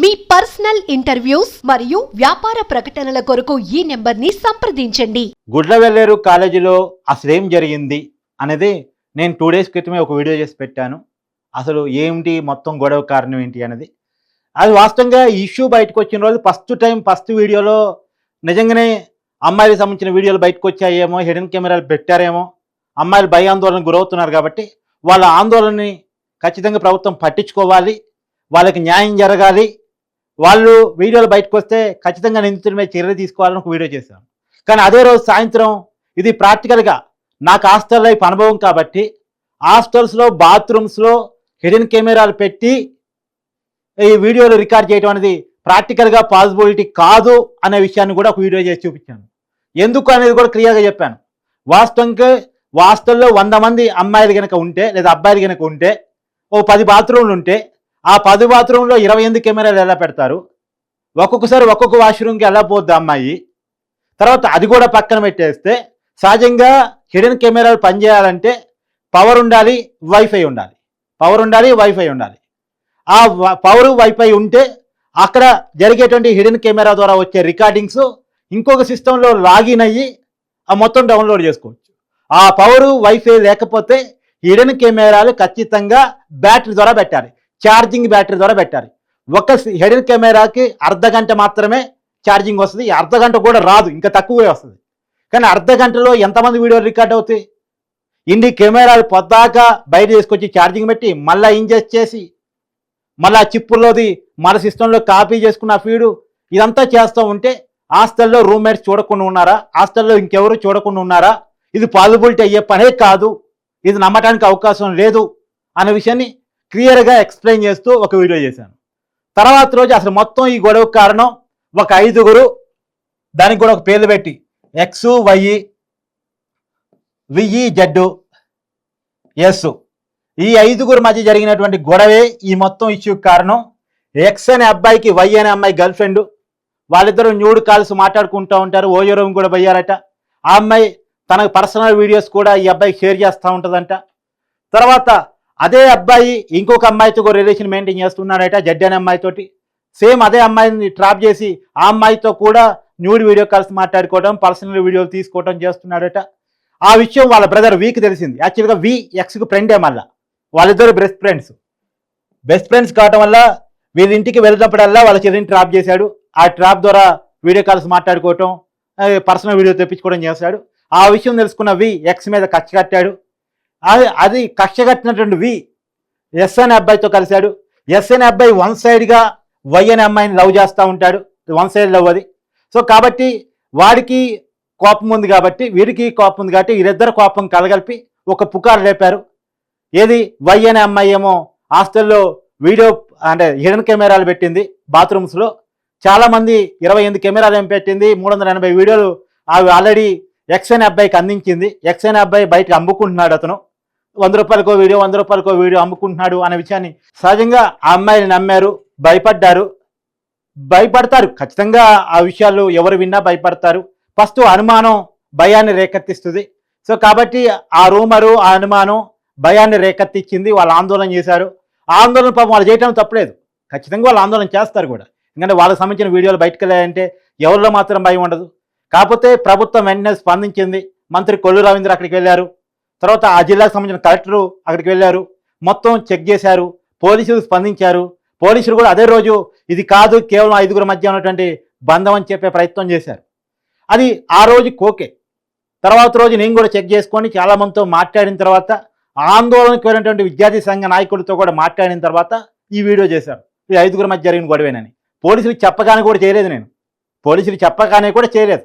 మీ personal interviews మరియు వ్యాపార ప్రకటనల కొరకు ఈ నెంబర్ని సంప్రదించండి. గుడ్ల వెల్లేరు కాలేజీలో అసలు ఏం జరిగింది అనేది నేను టూ డేస్ క్రితమే ఒక వీడియో చేసి పెట్టాను. అసలు ఏంటి మొత్తం గొడవ కారణం ఏంటి అనేది. అది వాస్తవంగా ఇష్యూ బయటకు వచ్చిన రోజు ఫస్ట్ టైం ఫస్ట్ వీడియోలో నిజంగానే అమ్మాయిలకు సంబంధించిన వీడియోలు బయటకు వచ్చాయేమో హిడెన్ కెమెరాలు పెట్టారేమో అమ్మాయిలు భయ ఆందోళన గురవుతున్నారు కాబట్టి వాళ్ళ ఆందోళనని ఖచ్చితంగా ప్రభుత్వం పట్టించుకోవాలి వాళ్ళకి న్యాయం జరగాలి వాళ్ళు వీడియోలు బయటకు వస్తే ఖచ్చితంగా నిందితుల చర్య తీసుకోవాలని ఒక వీడియో చేశాను కానీ అదే రోజు సాయంత్రం ఇది ప్రాక్టికల్గా నాకు హాస్టల్ లైఫ్ అనుభవం కాబట్టి హాస్టల్స్లో బాత్రూమ్స్లో హిడెన్ కెమెరాలు పెట్టి ఈ వీడియోలు రికార్డ్ చేయడం అనేది ప్రాక్టికల్గా పాసిబిలిటీ కాదు అనే విషయాన్ని కూడా ఒక వీడియో చేసి చూపించాను. ఎందుకు అనేది కూడా క్లియర్గా చెప్పాను. వాస్తవంగా హాస్టల్లో వంద మంది అమ్మాయిలు కనుక ఉంటే లేదా అబ్బాయిలు కనుక ఉంటే ఓ పది బాత్రూమ్లు ఉంటే ఆ పది బాత్రూంలో ఇరవై ఎనిమిది కెమెరాలు ఎలా పెడతారు? ఒక్కొక్కసారి ఒక్కొక్క వాష్రూమ్కి ఎలా పోద్ది అమ్మాయి? తర్వాత అది కూడా పక్కన పెట్టేస్తే సహజంగా హిడెన్ కెమెరాలు పనిచేయాలంటే పవర్ ఉండాలి వైఫై ఉండాలి. పవర్ ఉండాలి వైఫై ఉండాలి. ఆ పవర్ వైఫై ఉంటే అక్కడ జరిగేటువంటి హిడెన్ కెమెరా ద్వారా వచ్చే రికార్డింగ్స్ ఇంకొక సిస్టంలో లాగిన్ అయ్యి ఆ మొత్తం డౌన్లోడ్ చేసుకోవచ్చు. ఆ పవరు వైఫై లేకపోతే హిడెన్ కెమెరాలు ఖచ్చితంగా బ్యాటరీ ద్వారా పెట్టాలి. ఛార్జింగ్ బ్యాటరీ ద్వారా పెట్టాలి. ఒక హిడెన్ కెమెరాకి అర్ధ గంట మాత్రమే ఛార్జింగ్ వస్తుంది. అర్ధ గంట కూడా రాదు ఇంకా తక్కువే వస్తుంది. కానీ అర్ధ గంటలో ఎంతమంది వీడియోలు రికార్డ్ అవుతాయి? ఇన్ని కెమెరాలు పొద్దాకా బయట తీసుకొచ్చి ఛార్జింగ్ పెట్టి మళ్ళీ ఇంజెస్ట్ చేసి మళ్ళీ ఆ చిప్పుల్లోది మన సిస్టంలో కాపీ చేసుకున్న ఫీడు ఇదంతా చేస్తూ ఉంటే హాస్టల్లో రూమ్మేట్స్ చూడకుండా ఉన్నారా? హాస్టల్లో ఇంకెవరు చూడకుండా ఉన్నారా? ఇది పాసిబిలిటీ అయ్యే పనే కాదు. ఇది నమ్మటానికి అవకాశం లేదు అనే విషయాన్ని క్లియర్గా ఎక్స్ప్లెయిన్ చేస్తూ ఒక వీడియో చేశాను. తర్వాత రోజు అసలు మొత్తం ఈ గొడవకు కారణం ఒక ఐదుగురు దానికి కూడా ఒక పేర్లు పెట్టి X Y V Z S ఈ ఐదుగురు మధ్య జరిగినటువంటి గొడవే ఈ మొత్తం ఇష్యూకి కారణం. ఎక్స్ అనే అబ్బాయికి వై అనే అమ్మాయి గర్ల్ ఫ్రెండ్ వాళ్ళిద్దరూ న్యూడ్ కాల్స్ మాట్లాడుకుంటూ ఉంటారు. ఓయో రూమ్ కూడా పోయారట. ఆ అమ్మాయి తన పర్సనల్ వీడియోస్ కూడా ఈ అబ్బాయికి షేర్ చేస్తూ ఉంటుందంట. తర్వాత అదే అబ్బాయి ఇంకొక అమ్మాయితో రిలేషన్ మెయింటైన్ చేస్తున్నాడట జడ్డి అనే అమ్మాయితోటి. సేమ్ అదే అమ్మాయిని ట్రాప్ చేసి ఆ అమ్మాయితో కూడా న్యూడ్ వీడియో కాల్స్ మాట్లాడుకోవడం పర్సనల్ వీడియోలు తీసుకోవడం చేస్తున్నాడట. ఆ విషయం వాళ్ళ బ్రదర్ వీకి తెలిసింది. యాక్చువల్గా వి ఎక్స్కి ఫ్రెండే మళ్ళా. వాళ్ళిద్దరు బెస్ట్ ఫ్రెండ్స్ బెస్ట్ ఫ్రెండ్స్ కావటం వల్ల వీళ్ళ ఇంటికి వెళ్ళినప్పుడల్లా వాళ్ళ చెల్లిని ట్రాప్ చేశాడు. ఆ ట్రాప్ ద్వారా వీడియో కాల్స్ మాట్లాడుకోవటం పర్సనల్ వీడియో తెప్పించుకోవడం చేశాడు. ఆ విషయం తెలుసుకున్న వి ఎక్స్ మీద కక్ష కట్టాడు. అది అది కక్ష కట్టినటువంటి వి. ఎస్ అనే అబ్బాయితో కలిశాడు. ఎస్ అనే అబ్బాయి వన్ సైడ్గా వై అనే అమ్మాయిని లవ్ చేస్తూ ఉంటాడు. వన్ సైడ్ లవ్ అది. సో కాబట్టి వాడికి కోపం ఉంది కాబట్టి వీడికి కోపం ఉంది కాబట్టి వీరిద్దరు కోపం కలగలిపి ఒక పుకారు లేపారు ఏది? వై అనే అమ్మాయి ఏమో హాస్టల్లో వీడియో అంటే హిడెన్ కెమెరాలు పెట్టింది బాత్రూమ్స్లో. చాలామంది ఇరవై ఎనిమిది కెమెరాలు ఏం పెట్టింది? మూడు వందల ఎనభై వీడియోలు అవి ఆల్రెడీ ఎక్స్ అనే అబ్బాయికి అందించింది. ఎక్స్ అనే అబ్బాయి బయటకు అమ్ముకుంటున్నాడు అతను. వంద రూపాయలకో వీడియో వంద రూపాయలకో వీడియో అమ్ముకుంటున్నాడు అనే విషయాన్ని సహజంగా ఆ అమ్మాయిని నమ్మారు భయపడ్డారు. భయపడతారు. ఖచ్చితంగా ఆ విషయాలు ఎవరు విన్నా భయపడతారు. ఫస్ట్ అనుమానం భయాన్ని రేకెత్తిస్తుంది. సో కాబట్టి ఆ రూమరు ఆ అనుమానం భయాన్ని రేకెత్తిచ్చింది. వాళ్ళు ఆందోళన చేశారు. ఆందోళన పాపం వాళ్ళు చేయటం తప్పలేదు. ఖచ్చితంగా వాళ్ళు ఆందోళన చేస్తారు కూడా. ఎందుకంటే వాళ్ళకి సంబంధించిన వీడియోలు బయటకు వెళ్ళాయంటే ఎవరిలో మాత్రం భయం ఉండదు. కాకపోతే ప్రభుత్వం వెంటనే స్పందించింది. మంత్రి కొల్లు రవీంద్ర అక్కడికి వెళ్ళారు. తర్వాత ఆ జిల్లాకు సంబంధించిన కలెక్టరు అక్కడికి వెళ్ళారు. మొత్తం చెక్ చేశారు. పోలీసులు స్పందించారు. పోలీసులు కూడా అదే రోజు ఇది కాదు కేవలం ఐదుగురు మధ్య ఉన్నటువంటి బంధం అని చెప్పే ప్రయత్నం చేశారు. అది ఆ రోజు కోకే. తర్వాత రోజు నేను కూడా చెక్ చేసుకొని చాలా మందితో మాట్లాడిన తర్వాత ఆందోళనకు వెళ్ళినటువంటి విద్యార్థి సంఘ నాయకులతో కూడా మాట్లాడిన తర్వాత ఈ వీడియో చేశారు. ఇది ఐదుగురు మధ్య జరిగిన గొడవేనని. పోలీసులు చెప్పగానే కూడా చేయలేదు నేను. పోలీసులు చెప్పగానే కూడా చేయలేదు.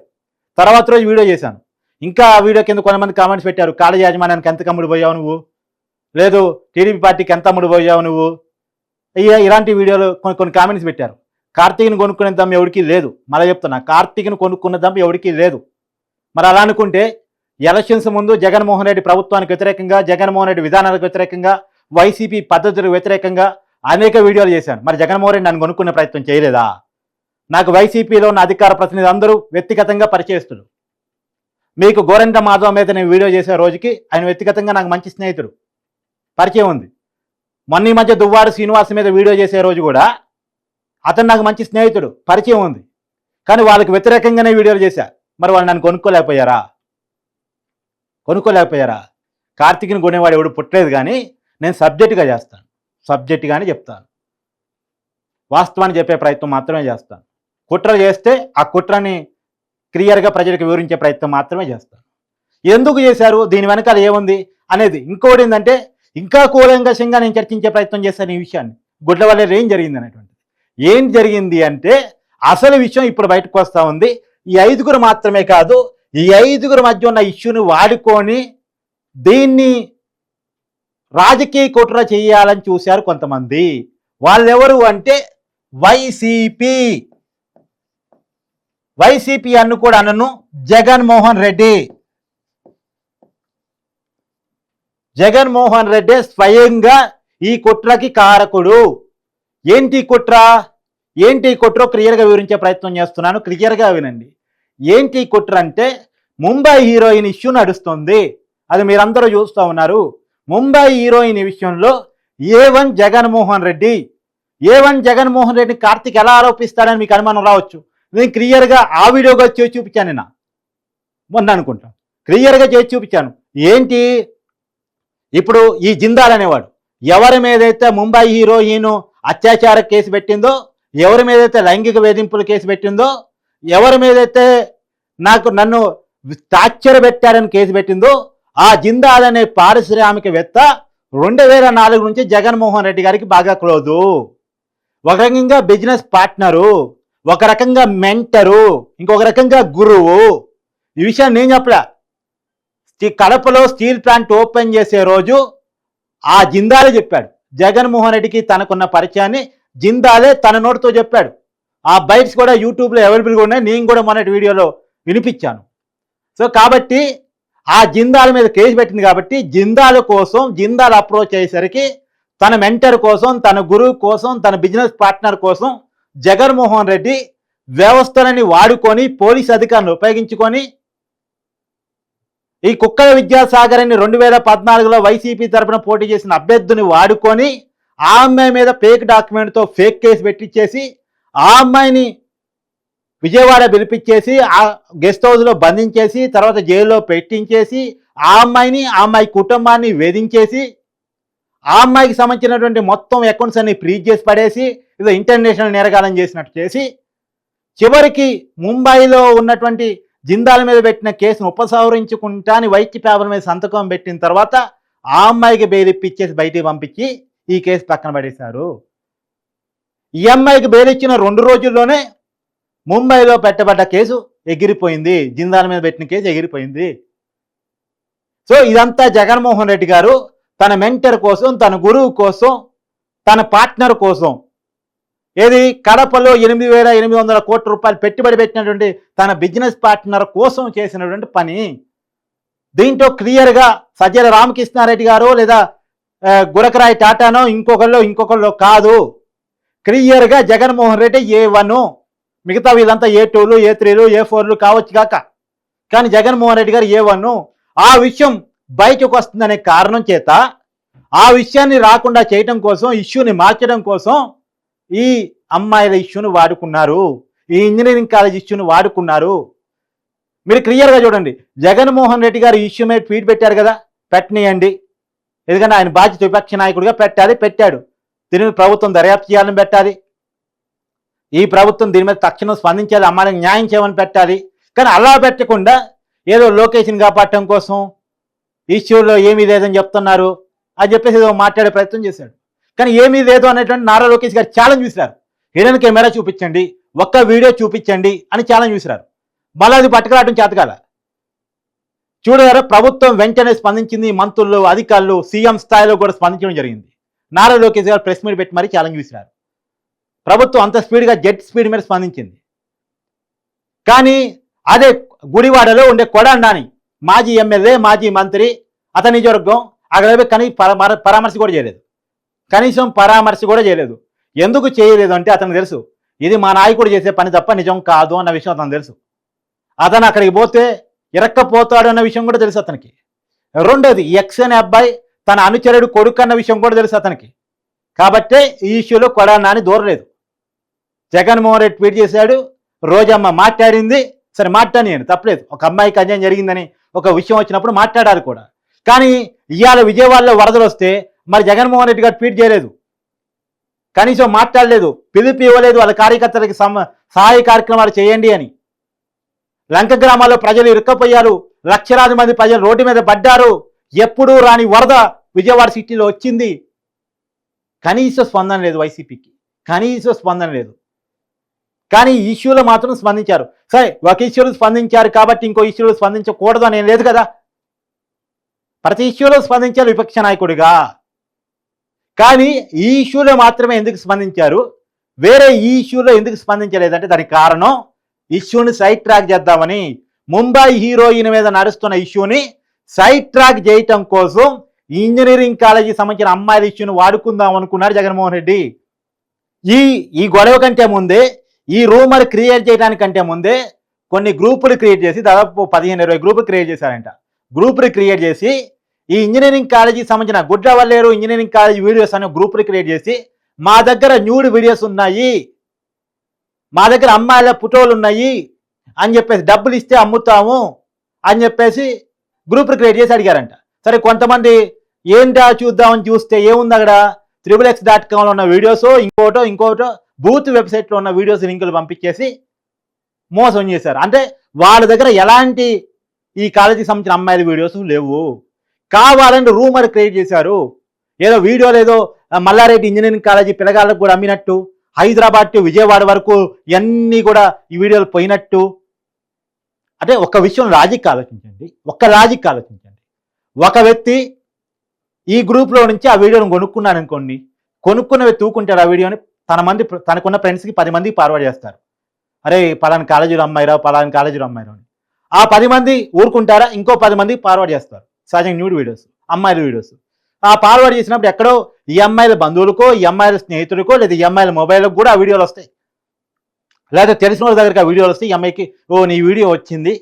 తర్వాత రోజు వీడియో చేశాను. ఇంకా ఆ వీడియో కింద కొంతమంది కామెంట్స్ పెట్టారు కాలేజీ యాజమాన్యానికి ఎంత కమ్ముడు పోయావు నువ్వు? లేదు టీడీపీ పార్టీకి ఎంత అమ్ముడు పోయావు నువ్వు? ఇలాంటి వీడియోలు కొన్ని కొన్ని కామెంట్స్ పెట్టారు. కార్తీక్ని కొనుక్కునే దమ్ము ఎవరికి లేదు. మళ్ళీ చెప్తున్నా కార్తీక్ని కొనుక్కున్న దమ్ము ఎవరికి లేదు. మరి అలా అనుకుంటే ఎలక్షన్స్ ముందు జగన్మోహన్ రెడ్డి ప్రభుత్వానికి వ్యతిరేకంగా జగన్మోహన్ రెడ్డి విధానాలకు వ్యతిరేకంగా వైసీపీ పద్ధతులకు వ్యతిరేకంగా అనేక వీడియోలు చేశాను మరి జగన్మోహన్ రెడ్డి నన్ను కొనుక్కునే ప్రయత్నం చేయలేదా? నాకు వైసీపీలో ఉన్న అధికార ప్రతినిధి అందరూ వ్యక్తిగతంగా పరిచయిస్తున్నారు మీకు గోరెంట మాధవ మీద నేను వీడియో చేసే రోజుకి ఆయన వ్యక్తిగతంగా నాకు మంచి స్నేహితుడు. పరిచయం ఉంది. మొన్న ఈ మధ్య దువ్వారు శ్రీనివాస్ మీద వీడియో చేసే రోజు కూడా అతను నాకు మంచి స్నేహితుడు. పరిచయం ఉంది. కానీ వాళ్ళకి వ్యతిరేకంగానే వీడియోలు చేశా. మరి వాళ్ళు నన్ను కొనుక్కోలేకపోయారా? కొనుక్కోలేకపోయారా? కార్తీక్ని కొనేవాడు ఎవడు పుట్టలేదు కానీ నేను సబ్జెక్టుగా చేస్తాను. సబ్జెక్టుగానే చెప్తాను. వాస్తవాన్ని చెప్పే ప్రయత్నం మాత్రమే చేస్తాను. కుట్ర చేస్తే ఆ కుట్రని క్లియర్గా ప్రజలకు వివరించే ప్రయత్నం మాత్రమే చేస్తాను ఎందుకు చేశారు? దీని వెనకాల ఏముంది? అనేది ఇంకోటి ఏంటంటే ఇంకా కూలంకషంగా నేను చర్చించే ప్రయత్నం చేశాను ఈ విషయాన్ని. గుడ్ల వల్ల ఏం జరిగింది అనేటువంటిది. ఏం జరిగింది అంటే అసలు విషయం ఇప్పుడు బయటకు వస్తూ ఉంది. ఈ ఐదుగురు మాత్రమే కాదు ఈ ఐదుగురు మధ్య ఉన్న ఇష్యూని వాడుకొని దీన్ని రాజకీయ కుట్ర చేయాలని చూశారు కొంతమంది. వాళ్ళెవరు అంటే వైసీపీ. వైసీపీ అన్ను కూడా అనను జగన్మోహన్ రెడ్డి. జగన్మోహన్ రెడ్డి స్వయంగా ఈ కుట్రకి కారకుడు. ఏంటి కుట్ర? ఏంటి కుట్రో కుట్ర క్లియర్గా వివరించే ప్రయత్నం చేస్తున్నాను క్లియర్గా వినండి. ఏంటి కుట్ర అంటే ముంబై హీరోయిన్ ఇష్యూ నడుస్తుంది. అది మీరందరూ చూస్తూ ఉన్నారు. ముంబై హీరోయిన్ విషయంలో A one Jaganmohan Reddy A one Jaganmohan రెడ్డిని కార్తిక్ ఎలా ఆరోపిస్తాడని మీకు అనుమానం రావచ్చు. నేను క్లియర్గా ఆ వీడియోగా చేసి చూపించాను నేను మొన్న అనుకుంటా. క్లియర్గా చేసి చూపించాను. ఏంటి? ఇప్పుడు ఈ జిందాల్ అనేవాడు. ఎవరి మీదైతే ముంబై హీరోయిన్ అత్యాచార కేసు పెట్టిందో ఎవరి మీదైతే లైంగిక వేధింపుల కేసు పెట్టిందో ఎవరి మీదైతే నాకు నన్ను టార్చర్ పెట్టారని కేసు పెట్టిందో ఆ జిందాల్ అనే పారిశ్రామికవేత్త రెండు వేల నాలుగు నుంచి జగన్మోహన్ రెడ్డి గారికి బాగా క్లోజు. ఒక రకంగా బిజినెస్ పార్ట్నరు. ఒక రకంగా మెంటరు ఇంకొక రకంగా గురువు. ఈ విషయాన్ని నేను చెప్పలే. ఈ కడపలో స్టీల్ ప్లాంట్ ఓపెన్ చేసే రోజు ఆ జిందాలే చెప్పాడు. జగన్మోహన్ రెడ్డికి తనకున్న పరిచయాన్ని జిందాలే తన నోటితో చెప్పాడు. ఆ బైట్స్ కూడా యూట్యూబ్లో అవైలబుల్గా ఉన్నాయి. నేను కూడా మొన్నటి వీడియోలో వినిపించాను. సో కాబట్టి ఆ జిందాల మీద కేసు పెట్టింది కాబట్టి జిందాల కోసం జిందాల్ అప్రోచ్ అయ్యేసరికి తన మెంటర్ కోసం తన గురువు కోసం తన బిజినెస్ పార్ట్నర్ కోసం జగన్మోహన్ రెడ్డి వ్యవస్థలని వాడుకొని పోలీస్ అధికారులను ఉపయోగించుకొని ఈ కుక్కల విద్యాసాగర్ అని రెండు వేల పద్నాలుగులో వైసీపీ తరపున పోటీ చేసిన అభ్యర్థిని వాడుకొని ఆ అమ్మాయి మీద ఫేక్ డాక్యుమెంట్తో ఫేక్ కేసు పెట్టించేసి ఆ అమ్మాయిని విజయవాడ పిలిపించేసి ఆ గెస్ట్ హౌస్లో బంధించేసి తర్వాత జైల్లో పెట్టించేసి ఆ అమ్మాయిని ఆ అమ్మాయి కుటుంబాన్ని వేధించేసి ఆ అమ్మాయికి సంబంధించినటువంటి మొత్తం అకౌంట్స్ అన్ని ఫ్రీజ్ చేసి పడేసి ఏదో ఇంటర్నేషనల్ నేరగాలం చేసినట్టు చేసి చివరికి ముంబైలో ఉన్నటువంటి జిందాల మీద పెట్టిన కేసును ఉపసంహరించుకుంటా అని వైద్య పేపర్ మీద సంతకం పెట్టిన తర్వాత ఆ అమ్మాయికి బెయిలిప్పిచ్చేసి బయటికి పంపించి ఈ కేసు పక్కన పడేశారు. ఈ అమ్మాయికి బెయిలిచ్చిన రెండు రోజుల్లోనే ముంబైలో పెట్టబడ్డ కేసు ఎగిరిపోయింది. జిందాల మీద పెట్టిన కేసు ఎగిరిపోయింది. సో ఇదంతా జగన్మోహన్ రెడ్డి గారు తన మెంటర్ కోసం తన గురువు కోసం తన పార్ట్నర్ కోసం. ఏది? కడపలో ఎనిమిది వేల ఎనిమిది వందల కోట్ల రూపాయలు పెట్టుబడి పెట్టినటువంటి తన బిజినెస్ పార్ట్నర్ కోసం చేసినటువంటి పని. దీంట్లో క్లియర్గా సజ్జల రామకృష్ణారెడ్డి గారు లేదా ఆ, గురకరాయ్ టాటానో ఇంకొకళ్ళు ఇంకొకళ్ళు కాదు. క్లియర్గా జగన్మోహన్ రెడ్డి ఏ వన్ మిగతా వీళ్ళంతా ఏ టూలు ఏ త్రీలు ఏ ఫోర్లు కావచ్చు కాక. కానీ జగన్మోహన్ రెడ్డి గారు ఏ వన్. ఆ విషయం బయటకు వస్తుందనే కారణం చేత ఆ విషయాన్ని రాకుండా చేయటం కోసం ఇష్యూని మార్చడం కోసం ఈ అమ్మాయిల ఇష్యూని వాడుకున్నారు. ఈ ఇంజనీరింగ్ కాలేజ్ ఇష్యూని వాడుకున్నారు. మీరు క్లియర్గా చూడండి. జగన్మోహన్ రెడ్డి గారు ఈ ఇష్యూ మీద ట్వీట్ పెట్టారు కదా? పెట్టనీయండి. ఎందుకంటే ఆయన బాధ్యత విపక్ష నాయకుడిగా పెట్టాలి పెట్టాడు. దీనిని ప్రభుత్వం దర్యాప్తు చేయాలని పెట్టాలి. ఈ ప్రభుత్వం దీని మీద తక్షణం స్పందించాలి అమ్మాయికి న్యాయం చేయమని పెట్టాలి. కానీ అలా పెట్టకుండా ఏదో లొకేషన్ కాపాడటం కోసం ఈశ్వరులో ఏమీ లేదని చెప్తున్నారు అని చెప్పేసి ఏదో మాట్లాడే ప్రయత్నం చేశాడు. కానీ ఏమీ లేదు అనేటువంటి నారా లోకేష్ గారు ఛాలెంజ్ చూశారు. హిడెన్ కెమెరా చూపించండి ఒక్క వీడియో చూపించండి అని ఛాలెంజ్ చూశారు. మళ్ళీ అది పట్టుకురావడం చేతకాల. చూడగారు ప్రభుత్వం వెంటనే స్పందించింది మంత్రులు అధికారులు సీఎం స్థాయిలో కూడా స్పందించడం జరిగింది. నారా లోకేష్ గారు ప్రెస్ మీట్ పెట్టి మరీ ఛాలెంజ్ చూసినారు ప్రభుత్వం అంత స్పీడ్గా జెట్ స్పీడ్ మీద స్పందించింది. కానీ అదే గుడివాడలో ఉండే కొడాండాని మాజీ ఎమ్మెల్యే మాజీ మంత్రి అతని నిజవర్గం అక్కడ కనీ పరామర్శ కూడా చేయలేదు. కనీసం పరామర్శ కూడా చేయలేదు. ఎందుకు చేయలేదు అంటే అతనికి తెలుసు. ఇది మా నాయకుడు చేసే పని తప్ప నిజం కాదు అన్న విషయం అతను తెలుసు. అతను అక్కడికి పోతే ఇరక్కపోతాడు అన్న విషయం కూడా తెలుసు అతనికి. రెండోది ఎక్స్ అనే అబ్బాయి తన అనుచరుడు కొడుకు అన్న విషయం కూడా తెలుసు అతనికి. కాబట్టే ఈ ఇష్యూలో కొడానాని దూరలేదు. జగన్మోహన్ రెడ్డి ట్వీట్ చేశాడు రోజమ్మ మాట్లాడింది. సరే మాట్లాడినాను తప్పలేదు. ఒక అమ్మాయికి అన్యాయం జరిగిందని ఒక విషయం వచ్చినప్పుడు మాట్లాడారు కూడా. కానీ ఇవాళ విజయవాడలో వరదలు వస్తే మరి జగన్మోహన్ రెడ్డి గారు ట్వీట్ చేయలేదు. కనీసం మాట్లాడలేదు. పిలుపు ఇవ్వలేదు. వాళ్ళ కార్యకర్తలకి సహాయ కార్యక్రమాలు చేయండి అని. లంక గ్రామాల్లో ప్రజలు ఇరుక్కపోయారు. లక్షలాది మంది ప్రజలు రోడ్డు మీద పడ్డారు. ఎప్పుడూ రాని వరద విజయవాడ సిటీలో వచ్చింది. కనీస స్పందన లేదు వైసీపీకి. కనీస స్పందన లేదు. కానీ ఈ ఇష్యూలో మాత్రం స్పందించారు. సరే ఒక ఇష్యూలో స్పందించారు కాబట్టి ఇంకో ఇష్యూలో స్పందించకూడదు అని లేదు కదా? ప్రతి ఇష్యూలో స్పందించారు విపక్ష నాయకుడిగా. కానీ ఈ ఇష్యూలో మాత్రమే ఎందుకు స్పందించారు? వేరే ఈ ఇష్యూలో ఎందుకు స్పందించలేదంటే దానికి కారణం ఇష్యూని సైడ్ ట్రాక్ చేద్దామని ముంబై హీరోయిన్ మీద నడుస్తున్న ఇష్యూని సైడ్ ట్రాక్ చేయటం కోసం ఇంజనీరింగ్ కాలేజీ సంబంధించిన అమ్మాయిల ఇష్యూని వాడుకుందాం అనుకున్నారు జగన్మోహన్ రెడ్డి. ఈ ఈ గొడవ కంటే ముందే ఈ రూమర్ క్రియేట్ చేయడానికంటే ముందే కొన్ని గ్రూపులు క్రియేట్ చేసి దాదాపు పదిహేను ఇరవై గ్రూపులు క్రియేట్ చేశారంట. గ్రూపులు క్రియేట్ చేసి ఈ ఇంజనీరింగ్ కాలేజీకి సంబంధించిన గుడ్లవల్లేరు ఇంజనీరింగ్ కాలేజీ వీడియోస్ అనే గ్రూపులు క్రియేట్ చేసి మా దగ్గర న్యూడ్ వీడియోస్ ఉన్నాయి మా దగ్గర అమ్మాయిల ఫోటోలు ఉన్నాయి అని చెప్పేసి డబ్బులు ఇస్తే అమ్ముతాము అని చెప్పేసి గ్రూపులు క్రియేట్ చేసి అడిగారంట. సరే కొంతమంది ఏంటా చూద్దామని చూస్తే ఏముంది అక్కడ? త్రిబుల్ ఎక్స్ డాట్ కామ్లో ఉన్న వీడియోస్ ఇంకోటో ఇంకోటో బూత్ వెబ్సైట్లో ఉన్న వీడియోస్ లింకులు పంపించేసి మోసం చేశారు. అంటే వాళ్ళ దగ్గర ఎలాంటి ఈ కాలేజీకి సంబంధించిన అమ్మాయిల వీడియోస్ లేవు. కావాలంటే రూమర్ క్రియేట్ చేశారు. ఏదో వీడియోలు ఏదో మల్లారెడ్డి ఇంజనీరింగ్ కాలేజీ పిల్లగాళ్ళకు కూడా అమ్మినట్టు హైదరాబాద్ టు విజయవాడ వరకు ఇవన్నీ కూడా ఈ వీడియోలు పోయినట్టు. అంటే ఒక విషయం లాజిక్ ఆలోచించండి. ఒక్క లాజిక్ ఆలోచించండి. ఒక వ్యక్తి ఈ గ్రూప్లో నుంచి ఆ వీడియోని కొనుక్కున్నాను అనుకోండి కొనుక్కున్న వ్యక్తి తూకుంటాడు ఆ వీడియోని తన మంది తనకున్న ఫ్రెండ్స్కి పది మందికి ఫార్వర్డ్ చేస్తారు. అరే పలానా కాలేజీలో అమ్మాయిరా పలానా కాలేజీలో అమ్మాయిరా అని. ఆ పది మంది ఊరుకుంటారా? ఇంకో పది మందికి ఫార్వర్డ్ చేస్తారు. సహజంగా న్యూడ్ వీడియోస్ అమ్మాయిల వీడియోస్ ఆ ఫార్వర్డ్ చేసినప్పుడు ఎక్కడో ఈ అమ్మాయిల బంధువులకో ఈ అమ్మాయిల స్నేహితులకో లేదా ఈ అమ్మాయిల మొబైల్కి కూడా ఆ వీడియోలు వస్తాయి. లేదా తెలిసిన వాళ్ళ దగ్గరికి ఆ వీడియోలు వస్తాయి. ఈ అమ్మాయికి ఓ నీ వీడియో వచ్చింది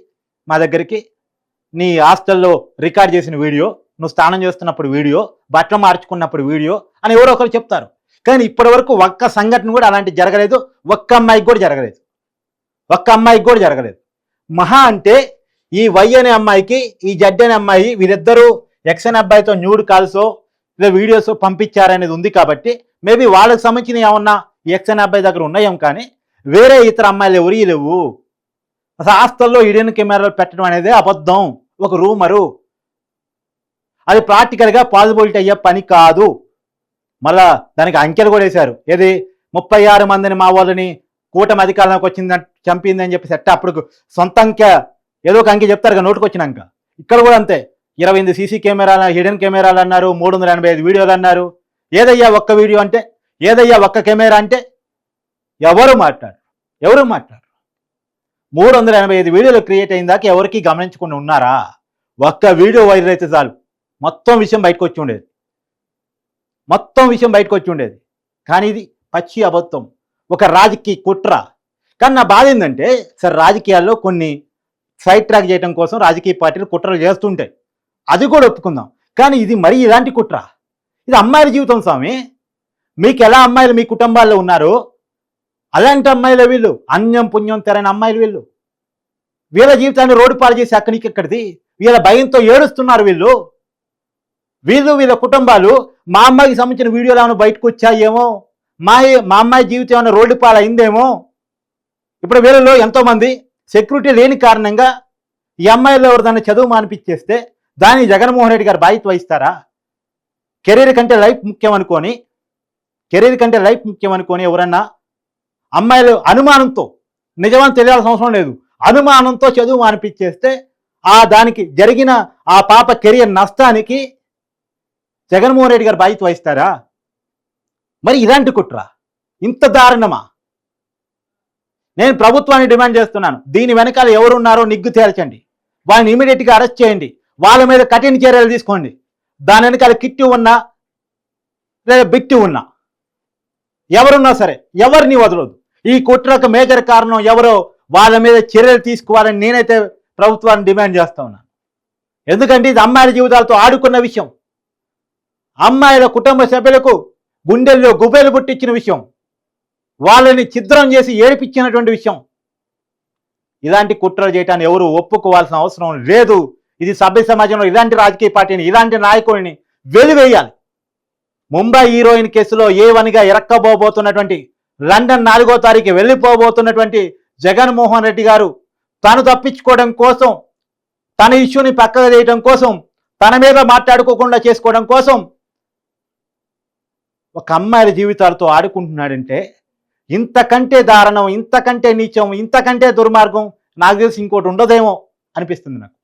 మా దగ్గరికి. నీ హాస్టల్లో రికార్డ్ చేసిన వీడియో నువ్వు స్నానం చేస్తున్నప్పుడు వీడియో బట్టలు మార్చుకున్నప్పుడు వీడియో అని ఎవరో ఒకరు చెప్తారు. కానీ ఇప్పటి వరకు ఒక్క సంఘటన కూడా అలాంటి జరగలేదు. ఒక్క అమ్మాయికి కూడా జరగలేదు. ఒక్క అమ్మాయికి కూడా జరగలేదు. మహా అంటే ఈ వై అనే అమ్మాయికి ఈ జడ్ అనే అమ్మాయి వీరిద్దరూ ఎక్స్ అనే అబ్బాయితో న్యూడ్ కాల్సో లేదా వీడియోస్ పంపించారనేది ఉంది కాబట్టి మేబీ వాళ్ళకి సంబంధించిన ఏమన్నా ఎక్స్ అనే అబ్బాయి దగ్గర ఉన్నాయేం కానీ వేరే ఇతర అమ్మాయిలు ఎవరి లేవు. అసలు హాస్టల్లో ఇడియన్ కెమెరాలు పెట్టడం అనేది అబద్ధం. ఒక రూమరు. అది ప్రాక్టికల్గా పాసిబిలిటీ అయ్యే పని కాదు. మళ్ళా దానికి అంకెలు కూడా వేశారు. ఏది? ముప్పై ఆరు మందిని మా వాళ్ళని కూటమి అధికారంలోకి వచ్చిందని చంపిందని చెప్పి సెట్ అప్పుడు సొంత అంక ఏదో ఒక అంకె చెప్తారు కదా నోటుకు వచ్చినాక ఇక్కడ కూడా అంతే. ఇరవై ఎనిమిది సీసీ కెమెరాలు హిడెన్ కెమెరాలు అన్నారు మూడు వందల ఎనభై ఐదు వీడియోలు అన్నారు. ఏదయ్యా ఒక్క వీడియో అంటే? ఏదయ్యా ఒక్క కెమెరా అంటే? ఎవరు మాట్లాడు ఎవరు మాట్లాడు మూడు వందల ఎనభై ఐదు వీడియోలు క్రియేట్ అయిన దాకా ఎవరికి గమనించకుండా ఉన్నారా? ఒక్క వీడియో వైరల్ అయితే చాలు. మొత్తం విషయం బయటకు వచ్చి ఉండేది. మొత్తం విషయం బయటకు వచ్చి ఉండేది. కానీ ఇది పచ్చి అబద్ధం. ఒక రాజకీయ కుట్ర. కానీ నా బాధ ఏంటంటే సరే రాజకీయాల్లో కొన్ని సైడ్ ట్రాక్ చేయడం కోసం రాజకీయ పార్టీలు కుట్రలు చేస్తుంటాయి. అది కూడా ఒప్పుకుందాం. కానీ ఇది మరీ ఇలాంటి కుట్ర. ఇది అమ్మాయిల జీవితం స్వామి. మీకు ఎలా అమ్మాయిలు మీ కుటుంబాల్లో ఉన్నారు అలాంటి అమ్మాయిలు వీళ్ళు. అన్యం పుణ్యం తెరని అమ్మాయిలు వీళ్ళు. వీళ్ళ జీవితాన్ని రోడ్డు పాలు చేసి అక్కడికి ఇక్కడిది. వీళ్ళ భయంతో ఏడుస్తున్నారు వీళ్ళు. వీళ్ళు వీళ్ళ కుటుంబాలు మా అమ్మాయికి సంబంధించిన వీడియోలు ఏమైనా బయటకు వచ్చాయేమో? మా మా అమ్మాయి జీవితం ఏమైనా రోడ్డు పాలైందేమో? అయిందేమో ఇప్పుడు వీళ్ళలో ఎంతోమంది సెక్యూరిటీ లేని కారణంగా ఈ అమ్మాయిలో ఎవరిదైనా చదువు మానిపించేస్తే దాన్ని జగన్మోహన్ రెడ్డి గారు బాధ్యత వహిస్తారా? కెరీర్ కంటే లైఫ్ ముఖ్యం అనుకొని కెరీర్ కంటే లైఫ్ ముఖ్యం అనుకొని ఎవరన్నా అమ్మాయిలు అనుమానంతో నిజమని తెలియాల్సిన అవసరం లేదు. అనుమానంతో చదువు మానిపించేస్తే ఆ దానికి జరిగిన ఆ పాప కెరియర్ నష్టానికి జగన్మోహన్ రెడ్డి గారు బాధ్యత వహిస్తారా? మరి ఇలాంటి కుట్ర ఇంత దారుణమా? నేను ప్రభుత్వాన్ని డిమాండ్ చేస్తున్నాను. దీని వెనకాల ఎవరున్నారో నిగ్గు తేల్చండి. వాళ్ళని ఇమీడియట్గా అరెస్ట్ చేయండి. వాళ్ళ మీద కఠిన చర్యలు తీసుకోండి. దాని వెనకాల కిట్టి ఉన్నా లేదా బిట్టి ఉన్నా ఎవరున్నా సరే ఎవరిని వదలదు ఈ కుట్రకు మేజర్ కారణం ఎవరో వాళ్ళ మీద చర్యలు తీసుకోవాలని నేనైతే ప్రభుత్వాన్ని డిమాండ్ చేస్తా ఉన్నాను. ఎందుకంటే ఇది అమ్మాయిల జీవితాలతో ఆడుకున్న విషయం. అమ్మాయిల కుటుంబ సభ్యులకు గుండెల్లో గుబేలు పుట్టించిన విషయం వాళ్ళని ఛిద్రం చేసి ఏడిపించినటువంటి విషయం. ఇలాంటి కుట్రలు చేయటాన్ని ఎవరు ఒప్పుకోవాల్సిన అవసరం లేదు. ఇది సభ్య సమాజంలో ఇలాంటి రాజకీయ పార్టీని ఇలాంటి నాయకుడిని వెలివేయాలి. ముంబై హీరోయిన్ కేసులో ఏ వనిగా ఇరక్కబోబోతున్నటువంటి లండన్ నాలుగో తారీఖు వెళ్ళిపోబోతున్నటువంటి జగన్మోహన్ రెడ్డి గారు తను తప్పించుకోవడం కోసం తన ఇష్యూని పక్కకు చేయడం కోసం తన మీద మాట్లాడుకోకుండా చేసుకోవడం కోసం ఒక అమ్మాయిల జీవితాలతో ఆడుకుంటున్నాడంటే ఇంతకంటే దారుణం ఇంతకంటే నీచం ఇంతకంటే దుర్మార్గం నాకు తెలిసి ఇంకోటి ఉండదేమో అనిపిస్తుంది నాకు.